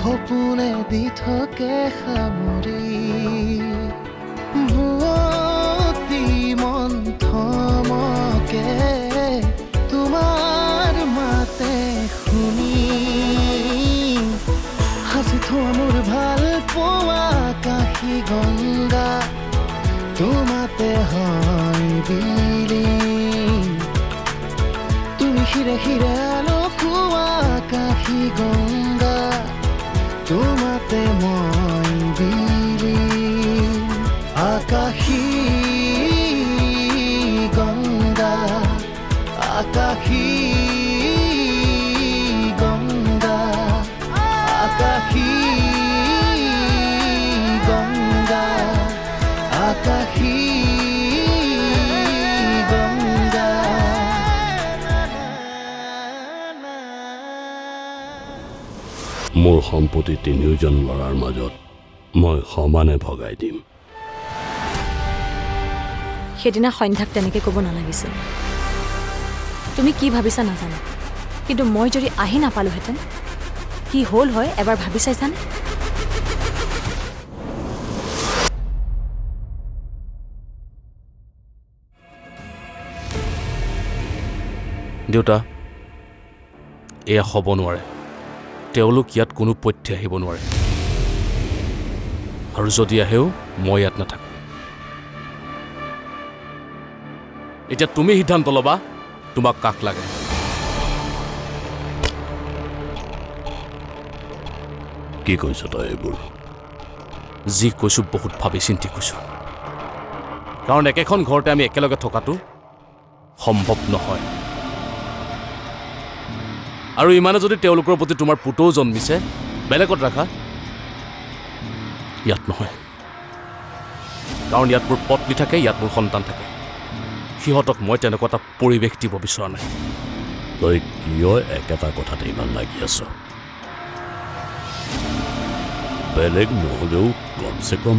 সপোনে দি থাকে সামৰি। বুৱতী মন থমকে তোমাৰ মাতে শুনি। সাজি থোৱা মোৰ ভালো পোৱা কাশী গংগা, তোমাতে হয় বিলীন তুমি শিৰে শিৰে সম্পত্তি তিনিওজন ল'ৰাৰ মাজত মই সমানে ভগাই দিম। সেইদিনা সন্ধ্যাক তেনেকৈ ক'ব নালাগিছিল। তুমি কি ভাবিছা নাজানো। কিন্তু মই যদি আহি নাপালোহেঁতেন কি হ'ল হয় এবাৰ ভাবি চাইছানে? দেউতা এয়া হ'ব নোৱাৰে। তেওঁলোক ইয়াত কোনো পথ্যে আহিব নোৱাৰে। আৰু যদি আহেও মই ইয়াত নাথাকোঁ। এতিয়া তুমি সিদ্ধান্ত ল'বা তোমাক কাক লাগে। কি কৈছ তই এইবোৰ? যি কৈছোঁ বহুত ভাবি চিন্তি কৈছোঁ। কাৰণ একেখন ঘৰতে আমি একেলগে থকাটো সম্ভৱ নহয়। আৰু ইমানে যদি তেওঁলোকৰ প্ৰতি তোমাৰ পুতৌ জন্মিছে, বেলেগত ৰাখা, ইয়াত নহয়। কাৰণ ইয়াত মোৰ পত্নী থাকে, ইয়াত মোৰ সন্তান থাকে। সিহঁতক মই তেনেকুৱা এটা পৰিৱেশ দিব বিচৰা নাই। তই কিয় একেটা কথাতে ইমান লাগি আছ? বেলেগ নহ'লেও কমচে কম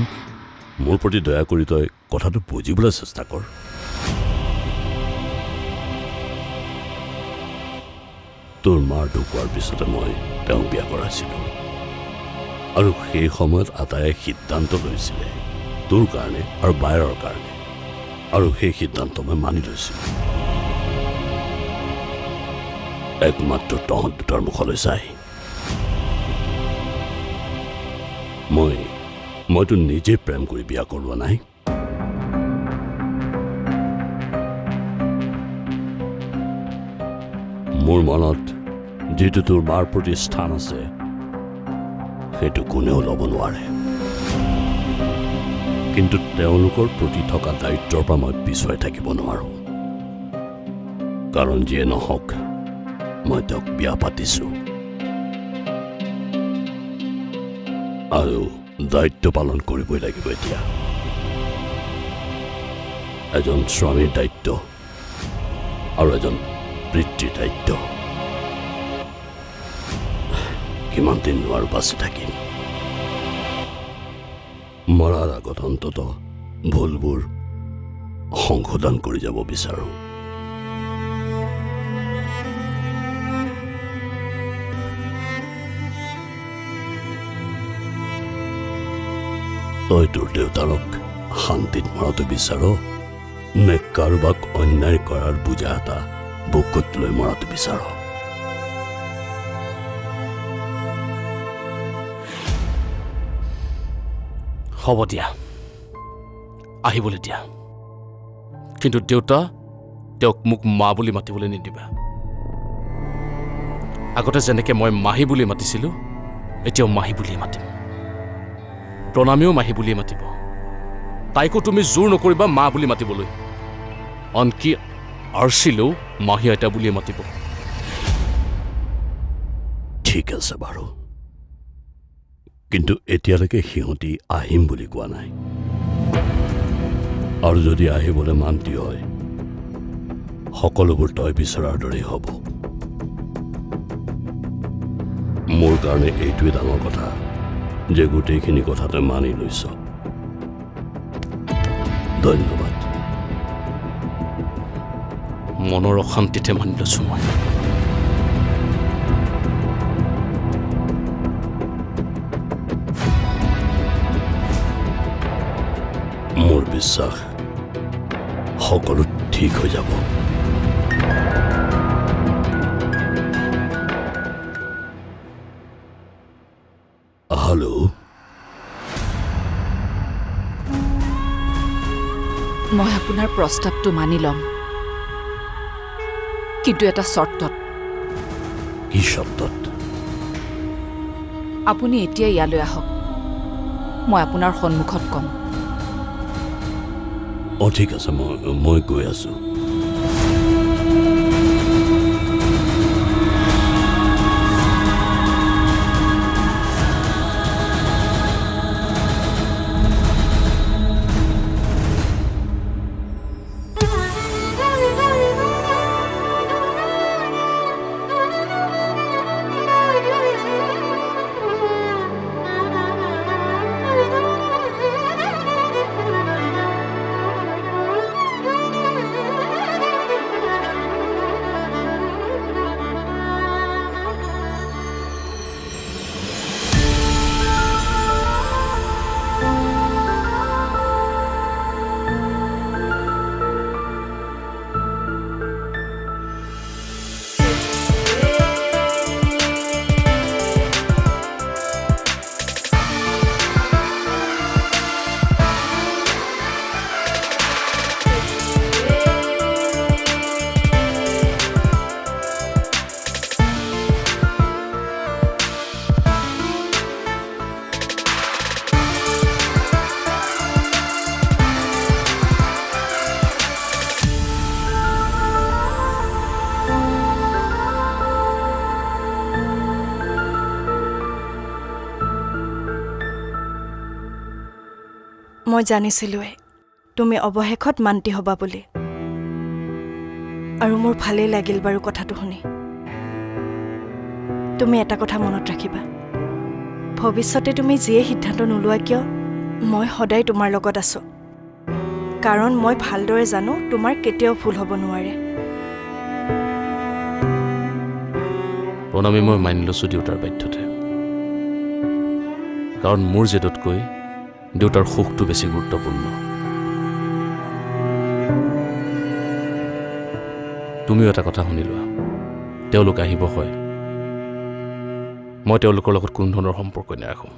মোৰ প্ৰতি দয়া কৰি তই কথাটো বুজিবলৈ চেষ্টা কৰ। তোৰ মাৰ ঢুকোৱাৰ পিছতে মই তেওঁক বিয়া কৰাইছিলোঁ। আৰু সেই সময়ত আটায়ে সিদ্ধান্ত লৈছিলে তোৰ কাৰণে আৰু বায়ৰৰ কাৰণে। আৰু সেই সিদ্ধান্ত মই মানি লৈছিলোঁ। একমাত্ৰ তহঁত দুটাৰ মুখলৈ চাই। মই মইতো নিজে প্ৰেম কৰি বিয়া কৰোৱা নাই। মোৰ মনত যিটো তোৰ মাৰ প্ৰতি স্থান আছে সেইটো কোনেও ল'ব নোৱাৰে কিন্তু তেওঁলোকৰ প্ৰতি থকা দায়িত্বৰ পৰা মই পিছুৱাই থাকিব নোৱাৰোঁ। কাৰণ যিয়ে নহওক, মই তেওঁক বিয়া পাতিছোঁ। আৰু দায়িত্ব পালন কৰিবই লাগিব এতিয়া। এজন স্বামীৰ দায়িত্ব আৰু এজন পিতৃৰ দায়িত্ব। কিমান দিন নোৱাৰো বাচি থাকিম? মৰাৰ আগত অন্তত ভুলবোৰ সংশোধন কৰি যাব বিচাৰোঁ। তই তোৰ দেউতাৰক শান্তিত মৰাটো বিচাৰ, নে কাৰোবাক অন্যায় কৰাৰ বুজা এটা বুকুত লৈ মৰাটো বিচাৰ হ'ব দিয়া। আহিবলৈ দিয়া। কিন্তু দেউতা, তেওঁক মোক মা বুলি মাতিবলৈ নিদিবা। আগতে যেনেকৈ মই মাহী বুলি মাতিছিলোঁ, এতিয়াও মাহী বুলিয়ে মাতিম। প্ৰণামীও মাহী বুলিয়ে মাতিব। তাইকো তুমি জোৰ নকৰিবা মা বুলি মাতিবলৈ। আনকি আৰ্চিলেও মাহী আইতা বুলিয়ে মাতিব। ঠিক আছে বাৰু। কিন্তু এতিয়ালৈকে সিহঁতি আহিম বুলি কোৱা নাই। আৰু যদি আহিবলৈ মান্তি হয়, সকলোবোৰ তই বিচৰাৰ দৰেই হ'ব। মোৰ কাৰণে এইটোৱে ডাঙৰ কথা, যে গোটেইখিনি কথাতে মানি লৈছ। ধন্যবাদ। মনৰ অশান্তিতে মানি লৈছোঁ মই। মোৰ বিশ্বাস সকলো ঠিক হৈ যাব। হেল্ল' মই আপোনাৰ প্ৰস্তাৱটো মানি ল'ম। কিন্তু এটা চৰ্তত। কি শব্দত আপুনি এতিয়া ইয়ালৈ আহক। মই আপোনাৰ সন্মুখত ক'ম। অঁ ঠিক আছে মই মই গৈ আছোঁ। মই জানিছিলোৱে তুমি অৱশেষত মান্তি হ'বা বুলি। আৰু মোৰ ভালেই লাগিল বাৰু কথাটো শুনি। তুমি এটা কথা মনত ৰাখিবা। ভৱিষ্যতে তুমি যিয়ে সিদ্ধান্ত নোলোৱা কিয় মই সদায় তোমাৰ লগত আছোঁ। কাৰণ মই ভালদৰে জানো তোমাৰ কেতিয়াও ভুল হ'ব নোৱাৰে। প্ৰণামী মই মানি লৈছোঁ দেউতাৰ বাধ্যতে। কাৰণ মোৰ জেদতকৈ দেউতাৰ সুখটো বেছি গুৰুত্বপূৰ্ণ। তুমিও এটা কথা শুনি লোৱা। তেওঁলোক আহিব হয়। মই তেওঁলোকৰ লগত কোনো ধৰণৰ সম্পৰ্ক নাৰাখোঁ।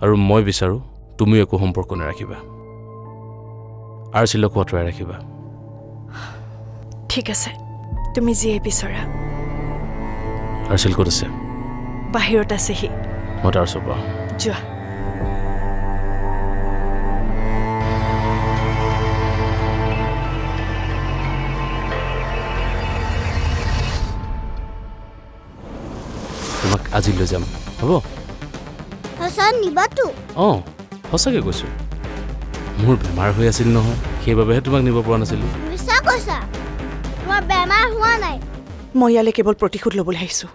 আৰু মই বিচাৰোঁ তুমিও একো সম্পৰ্ক নাৰাখিবা। আৰ আঁতৰাই ৰাখিবা। ঠিক আছে। তুমি যিয়ে বিচৰা। আৰ চিল ক'ত আছে? বাহিৰত আছেহি। মই তাৰ ওচৰৰ পৰা যোৱা তোমাক আজি লৈ যাম হ'ব সঁচা নিবাতো অঁ সঁচাকৈ কৈছোঁ মোৰ বেমাৰ হৈ আছিল নহয় সেইবাবেহে তোমাক নিব পৰা নাছিলোঁ মিছা কৈছা তোমাৰ বেমাৰ হোৱা নাই মই ইয়ালৈ কেৱল প্ৰতিশোধ ল'বলৈ আহিছোঁ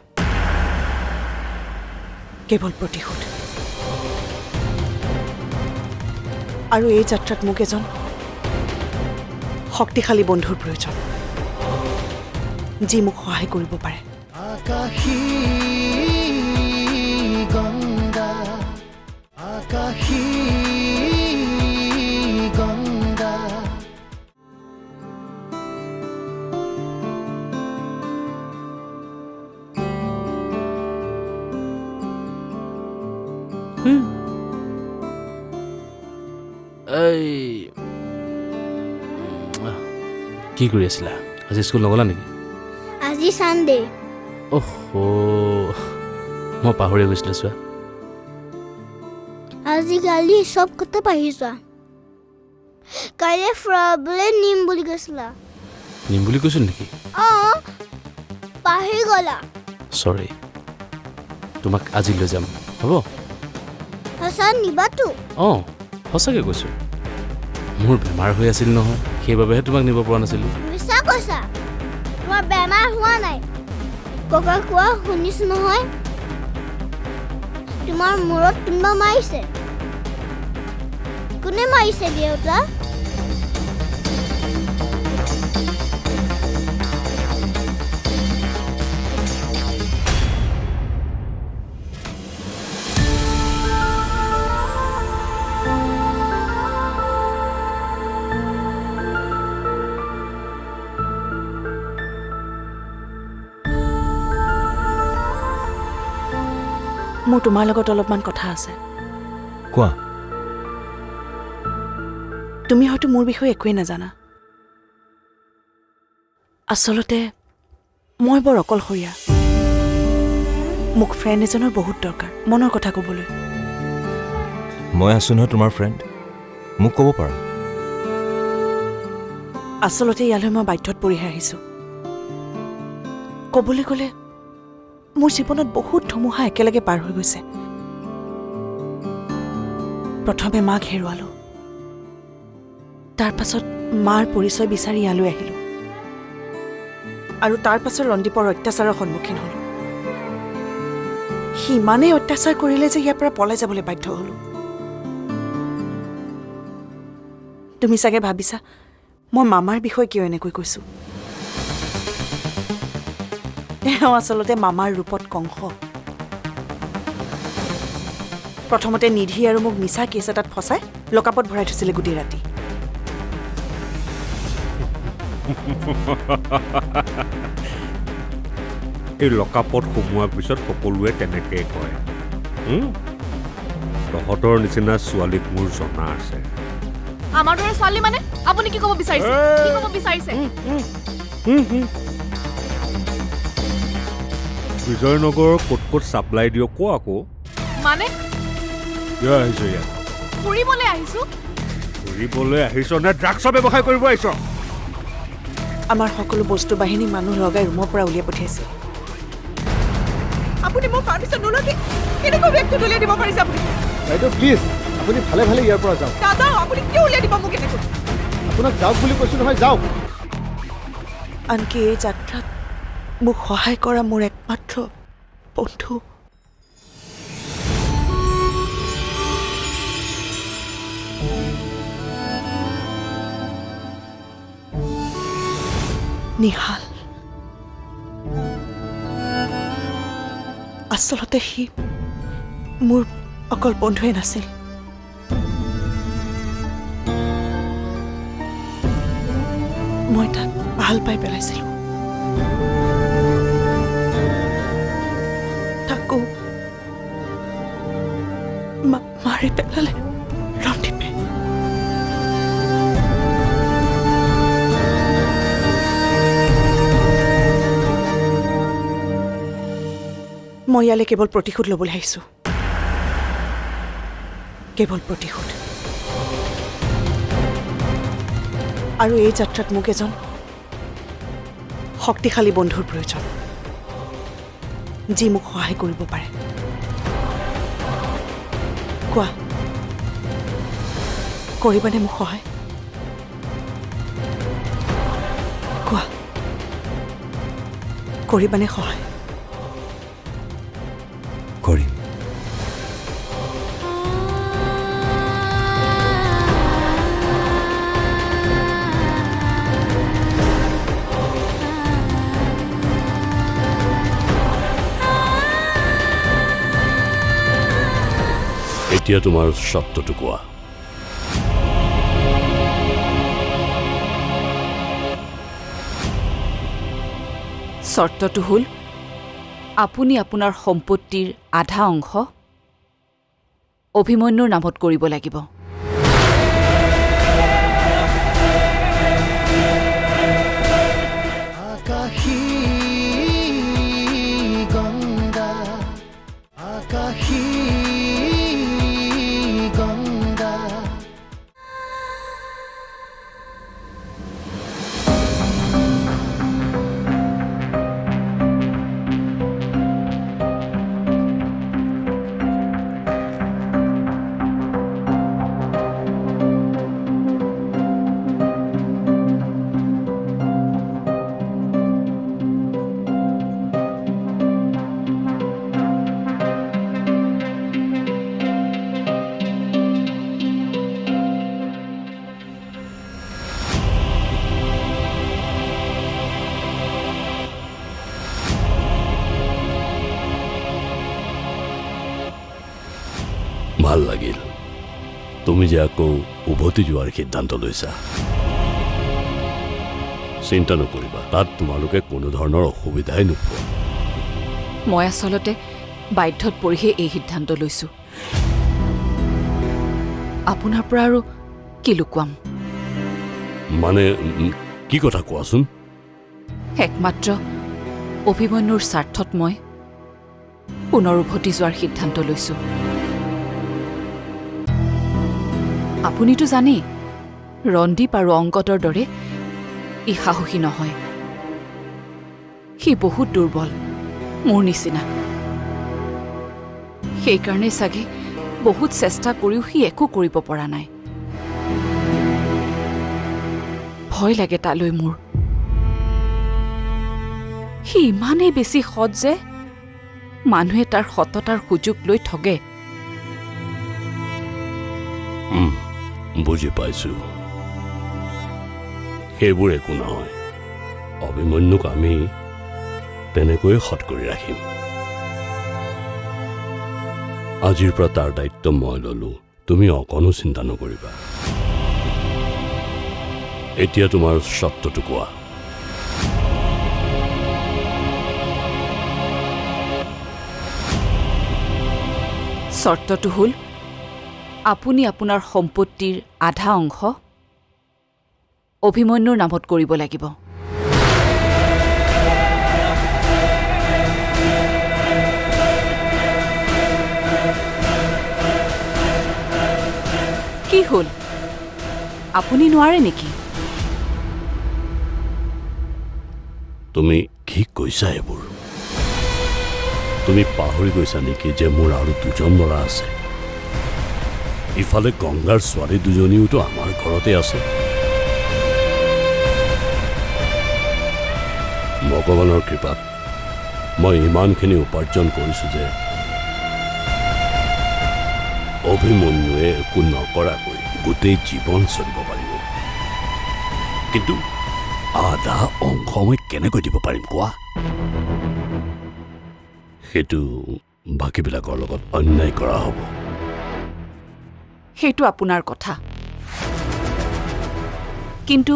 কেৱল প্ৰতিশোধ আৰু এই যাত্ৰাত মোক এজন শক্তিশালী বন্ধুৰ প্ৰয়োজন, যি মোক সহায় কৰিব পাৰে। আকাশী গংগা, আকাশী কি কৰি আছিলা? আজি স্কুল নগ'লা নেকি? আজি চানডে অহ মই পাহৰি গৈছিলোঁ চোৱা। আজিকালি চব কথা পাহৰি যোৱা? কাইলৈ ফুৰাবলৈ নিম বুলি কৈছিলা। নিম বুলি কৈছোঁ নেকি? অঁ পাহৰি গ'লা। চৰি তোমাক আজি লৈ যাম। হ'ব? সঁচা নিবাতো? অঁ সঁচাকৈ কৈছোঁ। মোৰ বেমাৰ হৈ আছিল নহয়। সেইবাবেহে তোমাক নিব পৰা নাছিলোঁ। মিছা কৈছা। তোমাৰ বেমাৰ হোৱা নাই। ককা কোৱা শুনিছো নহয়। তোমাৰ মূৰত কোনোবা মাৰিছে। কোনে মাৰিছে দেউতা? মোৰ তোমাৰ লগত অলপমান কথা আছে। কোৱা। তুমি হয়তো মোৰ বিষয়ে একোৱেই নাজানা। আচলতে মই বৰ অকলশৰীয়া। মোক ফ্ৰেণ্ড এজনৰ বহুত দৰকাৰ মনৰ কথা ক'বলৈ। মই আছোঁ নহয় তোমাৰ ফ্ৰেণ্ড মোক ক'ব পাৰা। আচলতে ইয়ালৈ মই বাধ্যত পৰিহে আহিছোঁ। ক'বলৈ গ'লে মোৰ জীৱনত বহুত ধুমুহা একেলগে পাৰ হৈ গৈছে। প্ৰথমে মাক হেৰুৱালোঁ। তাৰ পাছত মাৰ পৰিচয় বিচাৰি ইয়ালৈ আহিলোঁ। আৰু তাৰ পাছত ৰন্দীপৰ অত্যাচাৰৰ সন্মুখীন হ'লোঁ। সি ইমানেই অত্যাচাৰ কৰিলে যে ইয়াৰ পৰা পলাই যাবলৈ বাধ্য হ'লোঁ। তুমি চাগে ভাবিছা মই মামাৰ বিষয়ে কিয় এনেকৈ কৈছোঁ? তেওঁ আচলতে মামাৰ ৰূপত কংস। প্ৰথমতে নিধি আৰু মোক মিছা কেছ এটাত ফচাই লকাপত ভৰাই থৈছিলে গোটেই ৰাতি। এই লকাপত সোমোৱাৰ পিছত সকলোৱে তেনেকেই কয়? তহঁতৰ নিচিনা ছোৱালীক মোৰ জনা আছে। আমাৰ দৰে ছোৱালী মানে? আপুনি কি ক'ব বিচাৰিছে? কি ক'ব বিচাৰিছে? বিজয়নগৰৰ ক'ত ক'ত ছাপ্লাই দিয় ক আকৌ? মানে? কিয় আহিছ ইয়াত? ফুৰিবলৈ আহিছো। ফুৰিবলৈ আহিছ নে ড্ৰাগছৰ ব্যৱসায় কৰিব আহিছ? আমাৰ সকলো বস্তু বাহিনী মানুহ লগাই ৰুমৰ পৰা উলিয়াই পঠিয়াইছিল আপুনি মোৰ পাৰ্মিশ্যন নোলোৱাকে কেনেকৈ বেগটো দলিয়াই দিব পাৰিছে আপুনি? বাইদেউ প্লিজ আপুনি ভালে ভালে ইয়াৰ পৰা যাওক। দাদা আপুনি কিয় উলিয়াই দিব মোক এনেকৈ আপোনাক যাওক বুলি কৈছোঁ নহয় যাওক। আনকি এই যাত্ৰাত মোক সহায় কৰা মোৰ একমাত্ৰ বন্ধু। নিহাল। আচলতে সি মোৰ অকল বন্ধুৱে নাছিল। মই তাক ভাল পাই পেলাইছিলোঁ। মাৰি পেলালে মই ইয়ালৈ কেৱল প্ৰতিশোধ ল'বলৈ আহিছোঁ কেৱল প্ৰতিশোধ আৰু এই যাত্ৰাত মোক এজন শক্তিশালী বন্ধুৰ প্ৰয়োজন যি মোক সহায় কৰিব পাৰে কোৱা কৰিবানে মোক সহায় কোৱা কৰিবানে সহায় কৰিম এতিয়া তোমাৰ চৰ্তটো কোৱা চৰ্তটো হ'ল, আপুনি আপোনাৰ সম্পত্তিৰ আধা অংশ অভিমন্যুৰ নামত কৰিব লাগিব। যে আকৌ উভতি যোৱাৰ সিদ্ধান্ত লৈছা। চিন্তা নকৰিবা তাত তোমালোকে কোনো ধৰণৰ অসুবিধাই নোপোৱা। মই আচলতে বাধ্যত পৰিহে এই সিদ্ধান্ত লৈছোঁ। আপোনাৰ পৰা আৰু কি লুকুৱাম? মানে কি কথা কোৱাচোন? একমাত্ৰ অভিমন্যুৰ স্বাৰ্থত মই পুনৰ উভতি যোৱাৰ সিদ্ধান্ত লৈছোঁ। আপুনিতো জানেই ৰন্দীপ আৰু অংকতৰ দৰে ই সাহসী নহয়। সি বহুত দুৰ্বল মোৰ নিচিনা। সেইকাৰণে চাগে বহুত চেষ্টা কৰিও সি একো কৰিব পৰা নাই। ভয় লাগে তালৈ মোৰ। সি ইমানেই বেছি সৎ যে মানুহে তাৰ সততাৰ সুযোগ লৈ ঠগে। বুজি পাইছো? সেইবোৰ একো নহয়। অভিমন্যুক আমি তেনেকৈয়ে সৎ কৰি ৰাখিম। আজিৰ পৰা তাৰ দায়িত্ব মই ললো। তুমি অকণো চিন্তা নকৰিবা। এতিয়া তোমাৰ চৰ্তটো কোৱা। চৰ্তটো হ'ল আপুনি আপোনাৰ সম্পত্তিৰ আধা অংশ অভিমন্যুৰ নামত কৰিব লাগিব। কি হ'ল? আপুনি নোৱাৰে নেকি? তুমি কি কৈছা এইবোৰ? তুমি পাহৰি গৈছা নেকি যে মোৰ আৰু দুজন ল'ৰা আছে? ইফালে গংগাৰ ছোৱালী দুজনীওতো আমাৰ ঘৰতে আছে। ভগৱানৰ কৃপাত মই ইমানখিনি উপাৰ্জন কৰিছো যে অভিমন্যুৱে একো নকৰাকৈ গোটেই জীৱন চলিব পাৰিব। কিন্তু আধা অংশ মই কেনেকৈ দিব পাৰিম কোৱা? সেইটো বাকীবিলাকৰ লগত অন্যায় কৰা হ'ব। সেইটো আপোনাৰ কথা। কিন্তু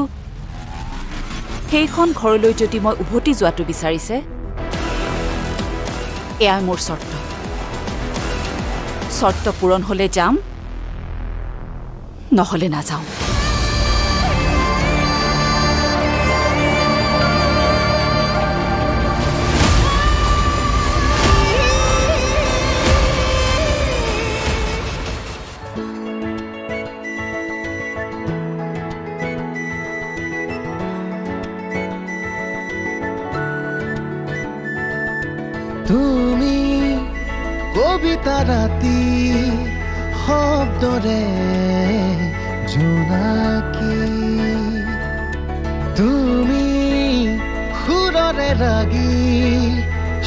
সেইখন ঘৰলৈ যদি মই উভতি যোৱাটো বিচাৰিছে এয়াই মোৰ চৰ্ত। চৰ্ত পূৰণ হ'লে যাম নহ'লে নাযাওঁ। শব্দৰে জোনাকী তুমি সুৰৰে ৰাগী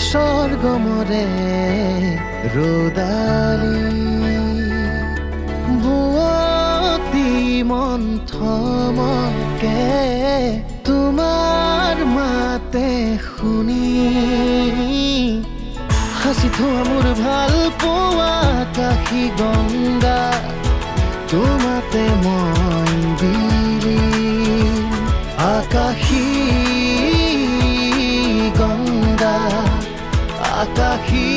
স্বৰ্গমৰে ৰদালি বুৱতী মন্থমকে তোমাৰ মাতে শুনি। হাসিতো মোৰ ভালো পোৱা কাশী গংগা তোমাতে মই বিলি আকাশী গংগা আকাশী